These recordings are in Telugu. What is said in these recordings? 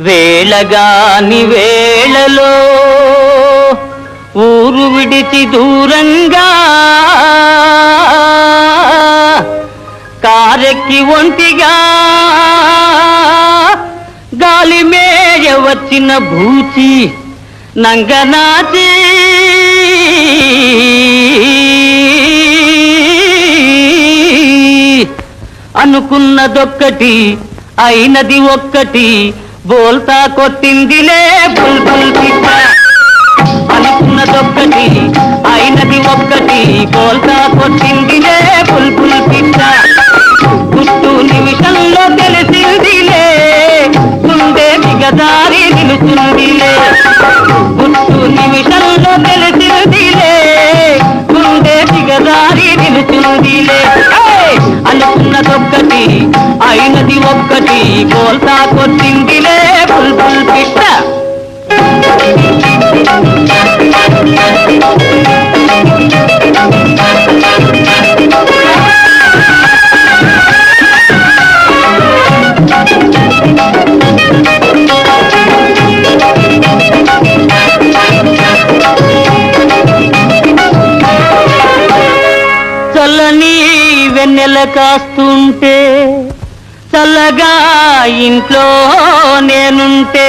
వేళగాని వేళలో ఊరు విడిచి దూరంగా కారెక్కి ఒంటిగా గాలి మేయ వచ్చిన భూచి నంగనాచి అనుకున్నదొక్కటి అయినది ఒక్కటి బోల్తా కొట్టిందిలే బుల్బుల్ పిట్ట అనుకున్నదొక్కటి అయినది ఒక్కటి బోల్తా కొట్టిందిలే బుల్బుల్ పిట్ట గుట్టు నిమిషంలో తెలిసిందిలే ముందే దిగదారి నిలుచుందిలే. గుట్టు నిమిషంలో తెలిసిందిలే ముందే దిగదారి నిలుచుందిలే. అనుకున్నదొక్కటి అయినది ఒక్కటి బోల్తా కొట్టింది. వెన్నెల కాస్తుంటే చల్లగా ఇంట్లో నేనుంటే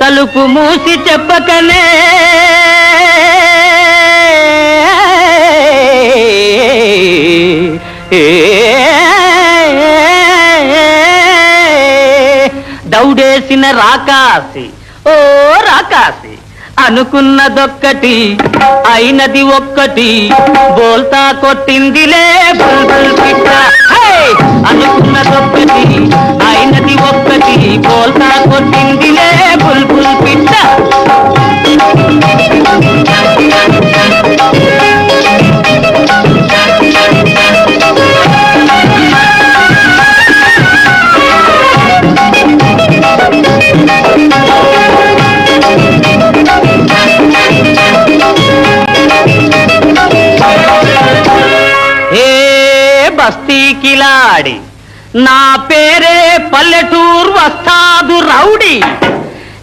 తలుపు మూసి చెప్పకనే. దౌడేసిన రాకాసి ఓ రాకాసి. అనుకున్నదొక్కటి అయినది ఒక్కటి బోల్తా కొట్టిందిలే బస్తీకిలాడి నా పేరే పల్లెటూరు వస్తాదు రౌడి.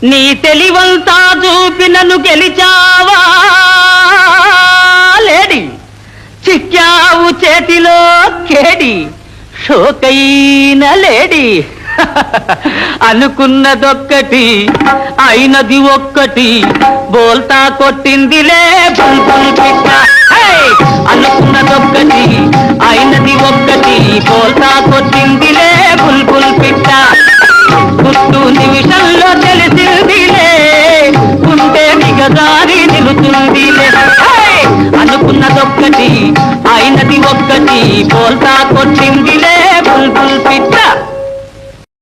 నీ తెలివంతా చూపి నన్ను గెలిచావా లేడి. చిక్కావు చేతిలో కేడి. షోకైన లేడి. అనుకున్నదొక్కటి అయినది ఒక్కటి. బోల్తా కొట్టిందిలే బుల్బుల్ ఉంటే నిలుతుంది నిలుచుందిలే హే! అనుకున్నదొక్కటి అయినది ఒక్కటి పోల్తా కొట్టిందిలే బుల్బుల్ పిట్ట